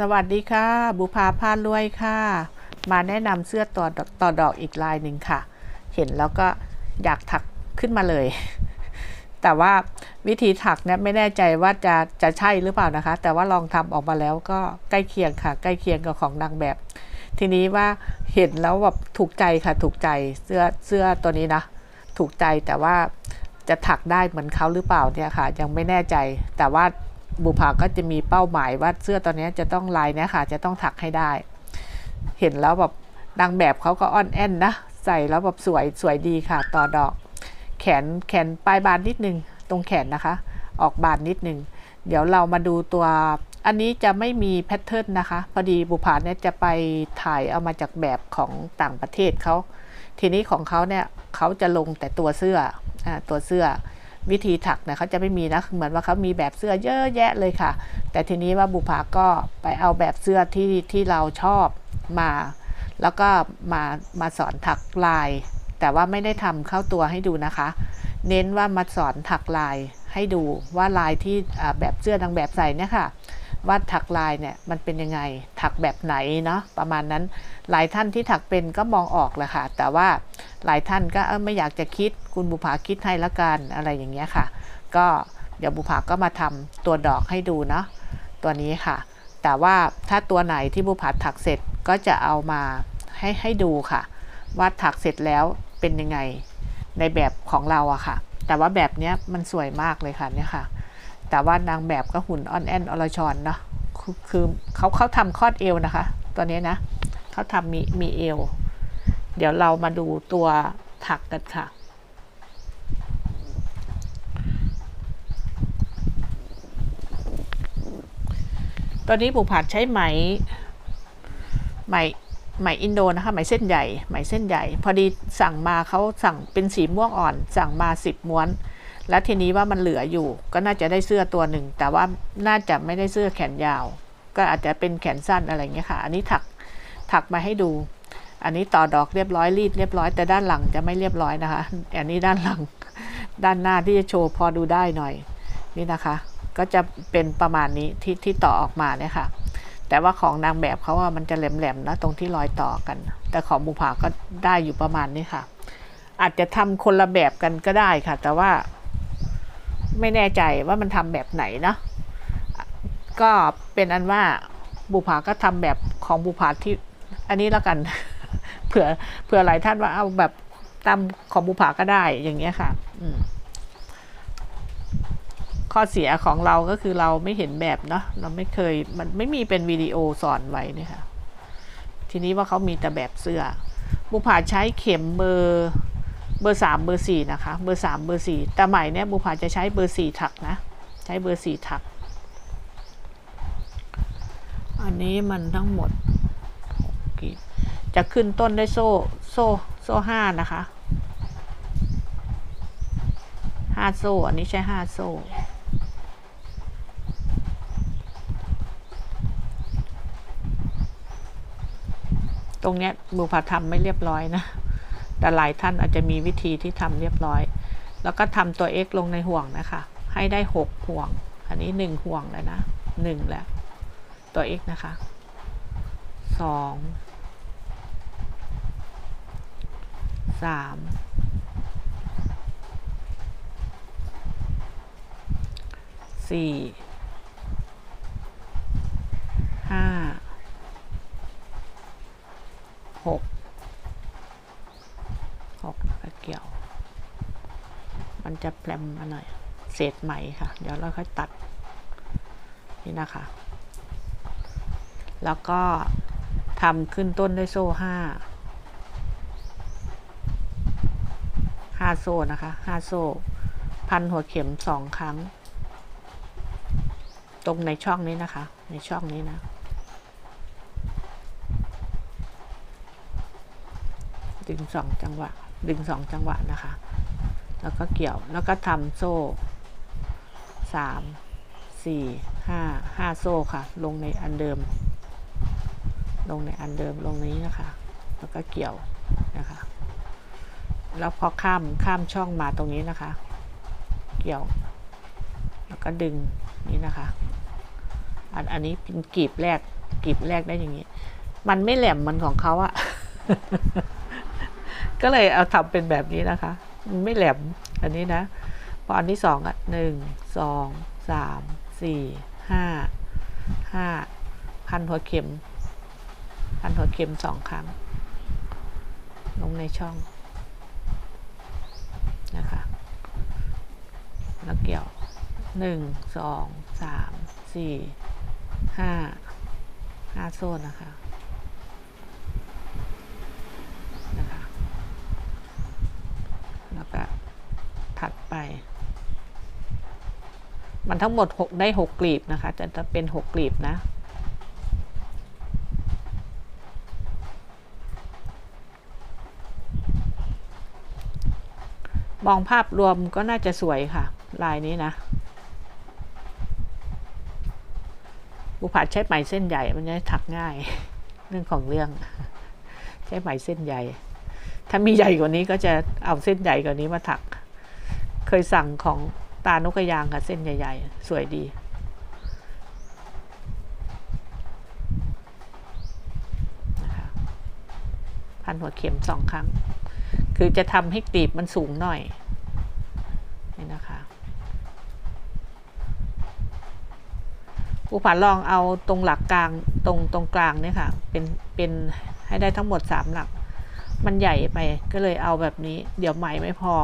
สวัสดีค่ะ บุภาพานรวยค่ะ มาแนะนำเสื้อต่อต่อดอกอีกลายหนึ่งค่ะ เห็นแล้วก็อยากถักขึ้นมาเลย แต่ว่าวิธีถักเนี่ยไม่แน่ใจว่าจะจะใช่หรือเปล่านะคะ แต่ว่าลองทำออกมาแล้วก็ใกล้เคียงค่ะ ใกล้เคียงกับของนางแบบ ทีนี้ว่าเห็นแล้วแบบถูกใจค่ะ ถูกใจเสื้อเสื้อตัวนี้นะ ถูกใจแต่ว่าจะถักได้เหมือนเขาหรือเปล่าเนี่ยค่ะ ยังไม่แน่ใจแต่ว่า บุภาก็จะมีเป้าหมายว่าเสื้อตัวนี้จะต้องลายเนี้ยค่ะ จะต้องถักให้ได้ เห็นแล้วแบบนางแบบเขาก็อ่อนแอนนะ ใส่แล้วแบบสวยสวยดีค่ะ ต่อดอก แขนแขนปลายบานนิดนึง ตรงแขนนะคะ ออกบานนิดนึง เดี๋ยวเรามาดูตัว อันนี้จะไม่มีแพทเทิร์นนะคะ พอดีบุภาเนี่ยจะไปถ่ายเอามาจากแบบของต่างประเทศเขา ทีนี้ของเขาเนี่ยเขาจะลงแต่ตัวเสื้ออตัวเสื้อ วิธีถักเนี่ยเขาจะไม่มีนะเหมือนว่าเขามีแบบเสื้อเยอะแยะเลยค่ะ แต่ทีนี้ว่าบุภาก็ไปเอาแบบเสื้อที่ที่เราชอบมา แล้วก็มามาสอนถักลาย แต่ว่าไม่ได้ทำเข้าตัวให้ดูนะคะ เน้นว่ามาสอนถักลายให้ดูว่าลายที่แบบเสื้อนางแบบใส่เนี่ยค่ะ ว่าถักลายเนี่ยมันเป็นยังไงถักแบบไหนเนาะประมาณนั้นหลายท่านที่ถักเป็นก็มองออกแหละค่ะ แต่ว่าหลายท่านก็ไม่อยากจะคิดคุณบุภาคิดให้ละกันอะไรอย่างเงี้ยค่ะ ก็เดี๋ยวบุภาก็มาทำตัวดอกให้ดูเนาะตัวนี้ค่ะ แต่ว่าถ้าตัวไหนที่บุภาถักเสร็จก็จะเอามาให้ให้ดูค่ะ ว่าถักเสร็จแล้วเป็นยังไงในแบบของเราอะค่ะ แต่ว่าแบบเนี้ยมันสวยมากเลยค่ะเนี่ยค่ะ แต่ว่านางแบบก็หุ่นอ่อนแอนอรชรเนาะคือเขาเขาทำคลอดเอวนะคะ ตัวนี้นะเขาทำมีมีเอว เดี๋ยวเรามาดูตัวถักกันค่ะตอนนี้บุผัดใช้ไหม ไหมไหมอินโดนะคะ ไหมเส้นใหญ่ ไหมเส้นใหญ่ พอดีสั่งมาเขาสั่งเป็นสีม่วงอ่อน สั่งมาสิบม้วน แล้วทีนี้ว่ามันเหลืออยู่ ก็น่าจะได้เสื้อตัวหนึ่ง แต่ว่าน่าจะไม่ได้เสื้อแขนยาว ก็อาจจะเป็นแขนสั้นอะไรเงี้ยค่ะ อันนี้ถักถักมาให้ดู อันนี้ต่อดอกเรียบร้อยรีดเรียบร้อยแต่ด้านหลังจะไม่เรียบร้อยนะคะ อันนี้ด้านหลัง ด้านหน้าที่จะโชว์พอดูได้หน่อย นี่นะคะ ก็จะเป็นประมาณนี้ที่ที่ต่อออกมาเนี่ยค่ะ แต่ว่าของนางแบบเขาว่ามันจะแหลมๆนะตรงที่รอยต่อกัน แต่ของบุภาก็ได้อยู่ประมาณนี้ค่ะ อาจจะทำคนละแบบกันก็ได้ค่ะ แต่ว่า ไม่แน่ใจว่ามันทำแบบไหนนะก็เป็นอันว่าบุภาก็ทำแบบของบุภาที่อันนี้แล้วกัน เผื่อเผื่อหลายท่านว่าเอาแบบตามของบุภาก็ได้อย่างเงี้ยค่ะข้อเสียของเราก็คือเราไม่เห็นแบบเนาะเราไม่เคยมันไม่มีเป็นวิดีโอสอนไว้นี่ค่ะ ทีนี้ว่าเขามีแต่แบบเสื้อบุภาใช้เข็มเบอร์ เบอร์สามเบอร์สี่นะคะ เบอร์สามเบอร์สี่แต่ใหม่เนี่ยบุภาจะใช้เบอร์สี่ถักนะ ใช้เบอร์สี่ถัก อันนี้มันทั้งหมด จะขึ้นต้นได้โซ่ โซ่ โซ่ห้านะคะห้าโซ่ อันนี้ใช้ห้าโซ่ตรงเนี้ยบุพาทำไม่เรียบร้อยนะ แต่หลายท่านอาจจะมีวิธีที่ทำเรียบร้อย แล้วก็ทำตัว x ลงในห่วงนะคะ ให้ได้หกห่วง อันนี้หนึ่งห่วงเลยนะหนึ่งแล้ว ตัว x นะคะสองสามสี่ห้าหกหกแล้วก็เกี่ยว มันจะแปลมมาหน่อย เศษไหมค่ะ เดี๋ยวเราค่อยตัด นี่นะคะ แล้วก็ทำขึ้นต้นด้วยโซ่ห้าห้าโซ่นะคะห้าโซ่ พันหัวเข็มสองครั้ง ตรงในช่องนี้นะคะ ในช่องนี้นะ ดึงสองจังหวะ ดึงสองจังหวะนะคะ แล้วก็เกี่ยวแล้วก็ทำโซ่สามสี่ห้าห้าโซ่ค่ะ ลงในอันเดิม ลงในอันเดิมลงนี้นะคะ แล้วก็เกี่ยวนะคะ แล้วพอข้ามข้ามช่องมาตรงนี้นะคะ เกี่ยว แล้วก็ดึงนี่นะคะ อันอันนี้เป็นกลีบแรกกลีบแรกได้อย่างนี้ มันไม่แหลมมันของเขาอะก็เลยเอาทำเป็นแบบนี้นะคะ ไม่แหลมอันนี้นะ พออันที่สองอะหนึ่งสองสามสี่ห้าห้าพันหัวเข็ม พันหัวเข็มสองครั้ง ลงในช่องนะคะแล้วเกี่ยวหนึ่งสองสามสี่ห้าห้าโซนนะคะ แล้วก็ถัด ไป มันทั้งหมด 6 ได้ 6กลีบนะคะ จะจะเป็น 6กลีบนะมองภาพรวมก็น่าจะสวยค่ะ ลายนี้นะบุผาใช้ไหมเส้นใหญ่ มันจะถักง่าย เรื่องของเรื่อง ใช้ไหมเส้นใหญ่ ถ้ามีใหญ่กว่านี้ก็จะเอาเส้นใหญ่กว่านี้มาถัก เคยสั่งของตานกกระยางค่ะ เส้นใหญ่ ๆ สวยดีนะคะพันหัวเข็มสองครั้ง คือจะทำให้กลีบมันสูงหน่อย นี่นะคะผู้ผ่านลองเอาตรงหลักกลางตรงตรงกลางเนี่ยค่ะ เป็นเป็นให้ได้ทั้งหมดสามหลัก มันใหญ่ไปก็เลยเอาแบบนี้ เดี๋ยวไหมไม่พอ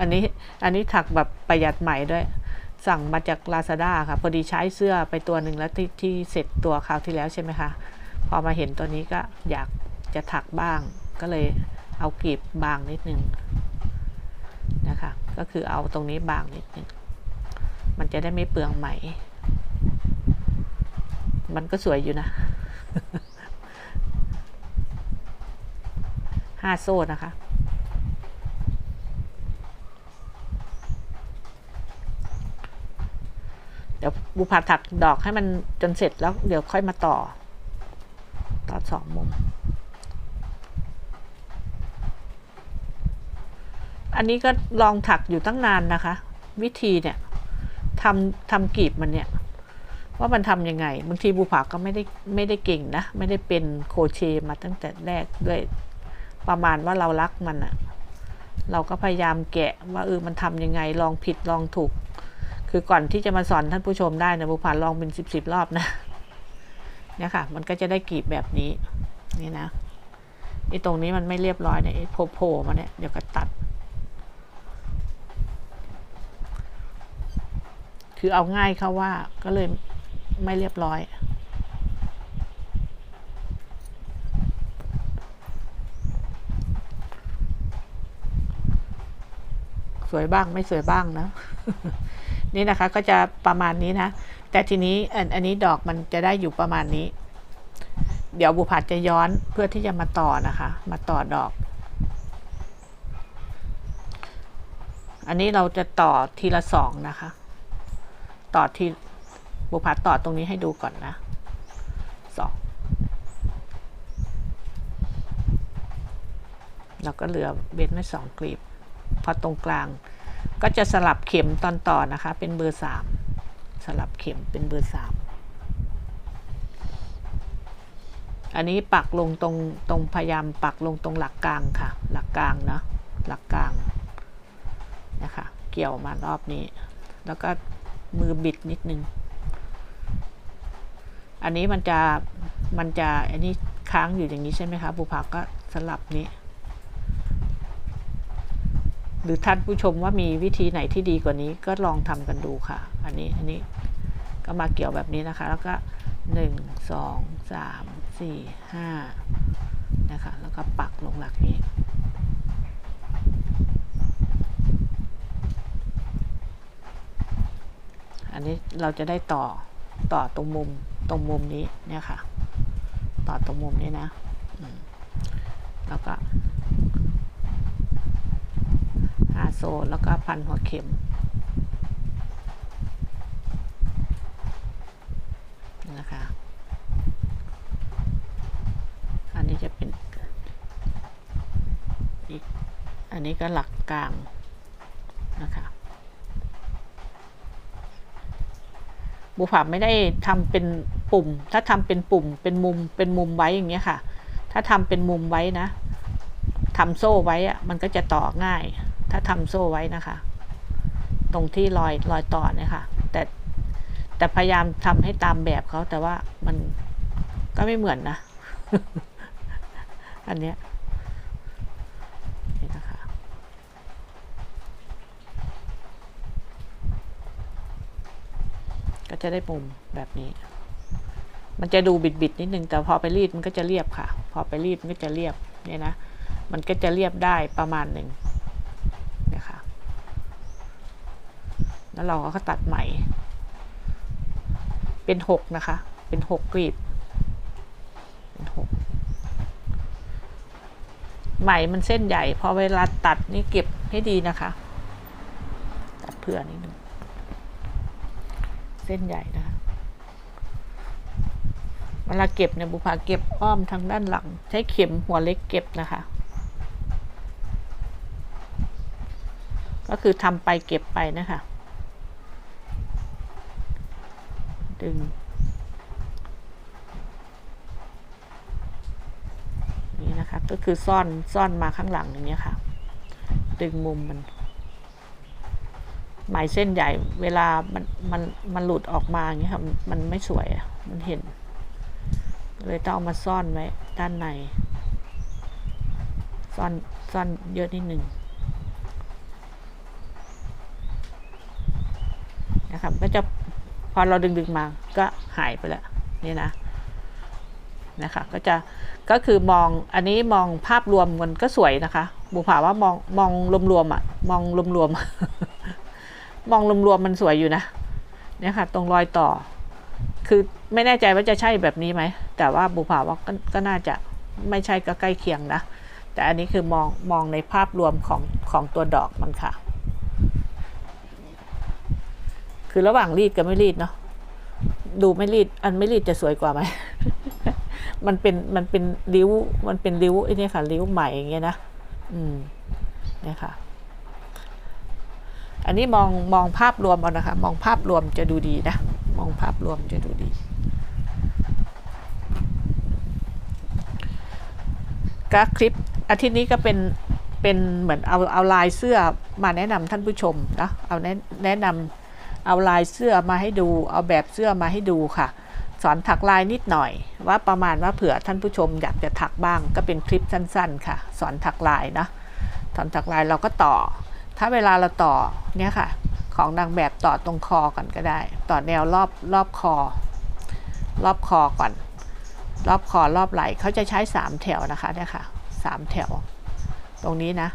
อันนี้อันนี้ถักแบบประหยัดไหมด้วย สั่งมาจาก Lazada ค่ะ พอดีใช้เสื้อไปตัวหนึ่งแล้วที่ที่เสร็จตัวคราวที่แล้วใช่ไหมคะ พอมาเห็นตัวนี้ก็อยากจะถักบ้าง ก็เลยเอากรีบบางนิดนึงนะคะ ก็คือเอาตรงนี้บางนิดนึง มันจะได้ไม่เปลืองไหม มันก็สวยอยู่นะห้าโซ่นะคะ เดี๋ยว บุพาถักดอกให้มันจนเสร็จแล้วเดี๋ยวค่อยมาต่อ ต่อสองมุม อันนี้ก็ลองถักอยู่ตั้งนานนะคะ วิธีเนี่ยทำทำกลีบมันเนี่ย ว่ามันทำยังไง บางทีบุผาก็ไม่ได้ไม่ได้เก่งนะ ไม่ได้เป็นโคเชมาตั้งแต่แรกด้วยประมาณว่าเรารักมันอะเราก็พยายามแกะว่าเออมันทำยังไงลองผิดลองถูก คือก่อนที่จะมาสอนท่านผู้ชมได้นะบุผาลองเป็นสิบสิบรอบนะเนี่ยค่ะ มันก็จะได้กลีบแบบนี้ นี่นะไอ้ตรงนี้มันไม่เรียบร้อยเนี่ยโผล่มาเนี่ยเดี๋ยวก็ตัด คือเอาง่ายเขาว่าก็เลยไม่เรียบร้อยสวยบ้างไม่สวยบ้างนะ นี่นะคะก็จะประมาณนี้นะ แต่ทีนี้อันนี้ดอกมันจะได้อยู่ประมาณนี้ เดี๋ยวบุผัดจะย้อนเพื่อที่จะมาต่อนะคะ มาต่อดอก อันนี้เราจะต่อทีละสองนะคะ ต่อทีบุพัดต่อตรงนี้ให้ดูก่อนนะสองเราก็เหลือเบนไว้สองกลีบ พอตรงกลาง ก็จะสลับเข็มตอนต่อนะคะ เป็นเบอร์สามสลับเข็มเป็นเบอร์สามอันนี้ปักลงตรงตรงพยายามปักลงตรงหลักกลางค่ะ หลักกลางเนาะหลักกลางนะคะ เกี่ยวมารอบนี้ แล้วก็มือบิดนิดนึง อันนี้มันจะมันจะอันนี้ค้างอยู่อย่างนี้ใช่ไหมคะบุพักก็สลับนี้ หรือท่านผู้ชมว่ามีวิธีไหนที่ดีกว่านี้ก็ลองทำกันดูค่ะ อันนี้อันนี้ก็มาเกี่ยวแบบนี้นะคะ แล้วก็หนึ่งสองสามสี่ห้านะคะ แล้วก็ปักลงหลักนี้อันนี้เราจะได้ต่อต่อตรงมุมตรงมุมนี้เนี่ยค่ะ ต่อตรงมุมนี้นะแล้วก็หา โซ่แล้วก็พันหัวเข็ม นะคะ อันนี้จะเป็นอีก อันนี้ก็หลักกลางนะคะบุผาไม่ได้ทำเป็นปุ่ม ถ้าทำเป็นปุ่ม เป็นมุม เป็นมุมไว้อย่างเงี้ยค่ะ ถ้าทำเป็นมุมไว้นะทำโซ่ไว้อะมันก็จะต่อง่าย ถ้าทำโซ่ไว้นะคะ ตรงที่รอยรอยต่อเนี่ยค่ะ แต่แต่พยายามทำให้ตามแบบเขาแต่ว่ามันก็ไม่เหมือนนะ อันเนี้ยนี่นะคะ ก็จะได้มุมแบบนี้ มันจะดูบิดๆนิดนึง แต่พอไปรีดมันก็จะเรียบค่ะ พอไปรีดมันก็จะเรียบเนี่ยนะ มันก็จะเรียบได้ประมาณหนึ่งนะคะ แล้วเราก็ตัดไหมเป็นหกนะคะ เป็นหกกรีบเป็นหกไหมมันเส้นใหญ่พอเวลาตัดนี่เก็บให้ดีนะคะ ตัดเผื่อนิดนึงเส้นใหญ่นะคะเวลาเก็บเนี่ยบุพาเก็บอ้อมทางด้านหลัง ใช้เข็มหัวเล็กเก็บนะคะ ก็คือทำไปเก็บไปนะคะ ดึง นี่นะคะ ก็คือซ่อนซ่อนมาข้างหลังอย่างเงี้ยค่ะ ดึงมุมมันหมายเส้นใหญ่เวลามันมันมันหลุดออกมาอย่างเงี้ยค่ะมันไม่สวยอะมันเห็น เลยต้องเอามาซ่อนไว้ด้านใน ซ่อนซ่อนเยอะนิดหนึ่งนะครับก็จะ อเราดึงดึงมาก็หายไปแล้วนี่นะนะคะก็จะก็คือมองอันนี้มองภาพรวมมันก็สวยนะคะบุผาว่ามองมองรวมๆอะ มองรวมๆมองรวมๆมันสวยอยู่นะเนี่ยค่ะ ตรงรอยต่อ คือไม่แน่ใจว่าจะใช่แบบนี้ไหมแต่ว่าบุผาว่าก็ก็น่าจะไม่ใช่ก็ใกล้เคียงนะแต่อันนี้คือมองมองในภาพรวมของของตัวดอกมันค่ะ คือระหว่างรีดกับไม่รีดเนาะดูไม่รีด อันไม่รีดจะสวยกว่าไหมมันเป็นมันเป็นริ้ว มันเป็นริ้วไอ้นี่ค่ะริ้วใหม่อย่างเงี้ยนะอืมเนี่ยค่ะ อันนี้มองมองภาพรวมเอานะคะ มองภาพรวมจะดูดีนะมองภาพรวมจะดูดีก็คลิปอาทิตย์นี้ก็เป็นเป็นเหมือนเอาเอาลายเสื้อมาแนะนำท่านผู้ชมนะเอาแนะแนะนำ เอาลายเสื้อมาให้ดู เอาแบบเสื้อมาให้ดูค่ะ สอนถักลายนิดหน่อย ว่าประมาณว่าเผื่อท่านผู้ชมอยากจะถักบ้าง ก็เป็นคลิปสั้น ๆ ค่ะ สอนถักลายนะสอนถักลายเราก็ต่อ ถ้าเวลาเราต่อเนี่ยค่ะ ของนางแบบต่อตรงคอก่อนก็ได้ ต่อแนวรอบรอบคอ รอบคอก่อน รอบคอรอบไหล่เขาจะใช้สามแถวนะคะเนี่ยค่ะสามแถว ตรงนี้นะ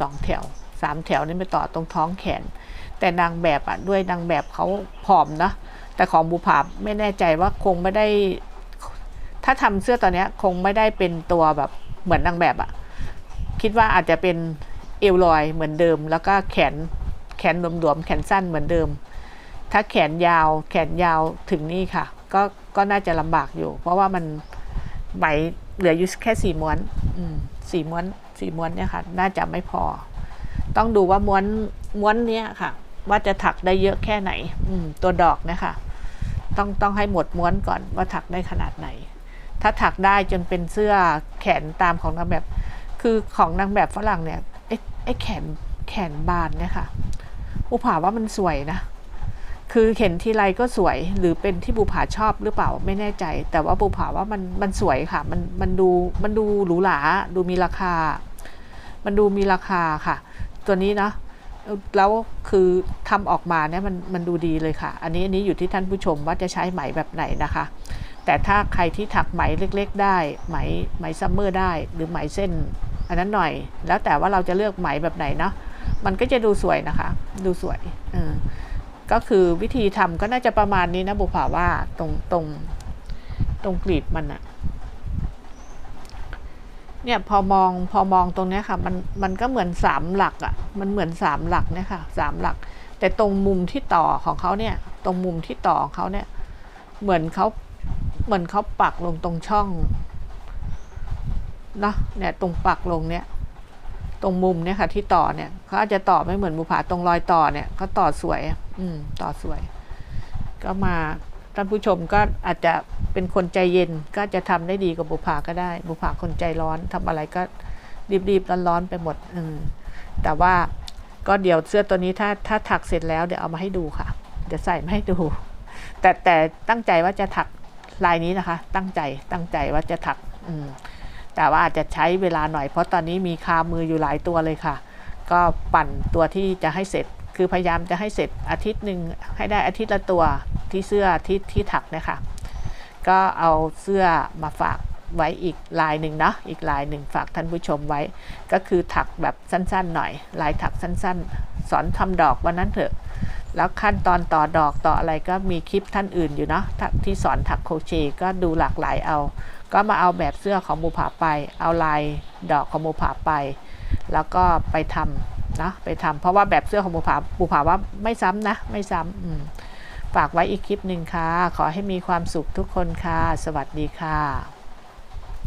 สองแถว สามแถวนี่ไปต่อตรงท้องแขน แต่นางแบบอะด้วยนางแบบเขาผอมนะแต่ของบุภาไม่แน่ใจว่าคงไม่ได้ ถ้าทำเสื้อตัวเนี้คงไม่ได้เป็นตัวแบบเหมือนนางแบบอะ คิดว่าอาจจะเป็นเอวลอยเหมือนเดิม แล้วก็แขนแขนหลวมๆแขนสั้นเหมือนเดิม ถ้าแขนยาวแขนยาวถึงนี่ค่ะ ก็ก็น่าจะลำบากอยู่ เพราะว่ามันไหมเหลืออยู่แค่สี่ม้วนสี่ม้วนสี่ม้วนเนี่ยค่ะ น่าจะไม่พอ ต้องดูว่าม้วนม้วนเนี้ยค่ะ ว่าจะถักได้เยอะแค่ไหน อืมตัวดอกนะคะ ต้องต้องให้หมดม้วนก่อนว่าถักได้ขนาดไหน ถ้าถักได้จนเป็นเสื้อแขนตามของนางแบบ คือของนางแบบฝรั่งเนี่ยไอ้ไอ้แขนแขนบานเนี่ยค่ะอุผาว่ามันสวยนะ คือเห็นทีไรก็สวยหรือเป็นที่บูผาชอบหรือเปล่าไม่แน่ใจ แต่ว่าบูผาว่ามันมันสวยค่ะ มันมันดูมันดูหรูหราดูมีราคา มันดูมีราคาค่ะ ตัวนี้นะแล้วคือทำออกมาเนี่ยมันมันดูดีเลยค่ะ อันนี้อันนี้อยู่ที่ท่านผู้ชมว่าจะใช้ไหมแบบไหนนะคะ แต่ถ้าใครที่ถักไหมเล็ก ๆ ได้ไหมไหมซัมเมอร์ได้หรือไหมเส้น อันนั้นหน่อย แล้วแต่ว่าเราจะเลือกไหมแบบไหนเนาะมันก็จะดูสวยนะคะ ดูสวยเออก็คือวิธีทำก็น่าจะประมาณนี้นะบุภาว่าตรงตรงตรงกลีบมันอะ เนี่ยพอมองพอมองตรงนี้ค่ะ มันมันก็เหมือนสามหลักอะมันเหมือนสามหลักเนี่ยค่ะสามหลัก แต่ตรงมุมที่ต่อของเขาเนี่ย ตรงมุมที่ต่อของเขาเนี่ย เหมือนเขาเหมือนเขาปักลงตรงช่องนะเนี่ยตรงปักลงเนี่ยตรงมุมเนี่ยค่ะ ที่ต่อเนี่ยเขาอาจจะต่อไม่เหมือนบุผาตรงรอยต่อเนี่ยเขาต่อสวย อืม ต่อสวย ก็มา ท่านผู้ชมก็อาจจะเป็นคนใจเย็นก็จะทำได้ดีกว่าบุภาก็ได้ บุภาคนใจร้อนทำอะไรก็รีบๆร้อนๆไปหมดอืมแต่ว่าก็เดี๋ยวเสื้อตัวนี้ถ้าถ้าถักเสร็จแล้วเดี๋ยวเอามาให้ดูค่ะ เดี๋ยวใส่มาให้ดู แต่แต่ตั้งใจว่าจะถักลายนี้นะคะ ตั้งใจตั้งใจว่าจะถัก อืมแต่ว่าอาจจะใช้เวลาหน่อยเพราะตอนนี้มีคามืออยู่หลายตัวเลยค่ะ ก็ปั่นตัวที่จะให้เสร็จ คือพยายามจะให้เสร็จอาทิตย์หนึ่งให้ได้อาทิตย์ละตัวที่เสื้อที่ที่ถักเนะคะก็เอาเสื้อมาฝากไว้อีกลายหนึ่งเนาะอีกลายหนึ่งฝากท่านผู้ชมไว้ ก็คือถักแบบสั้นๆ หน่อย ลายถักสั้นๆ สอนทำดอกวันนั้นเถอะ แล้วขั้นตอนต่อดอกต่ออะไรก็มีคลิปท่านอื่นอยู่เนาะที่สอนถักโคเชก็ดูหลากหลายเอา ก็มาเอาแบบเสื้อของบูผาไป เอาลายดอกของบูผาไป แล้วก็ไปทำ นะไปทำเพราะว่าแบบเสื้อของบูผาบูผาว่าไม่ซ้ำนะ ไม่ซ้ำอืมฝากไว้อีกคลิปหนึ่งค่ะ ขอให้มีความสุขทุกคนค่ะ สวัสดีค่ะ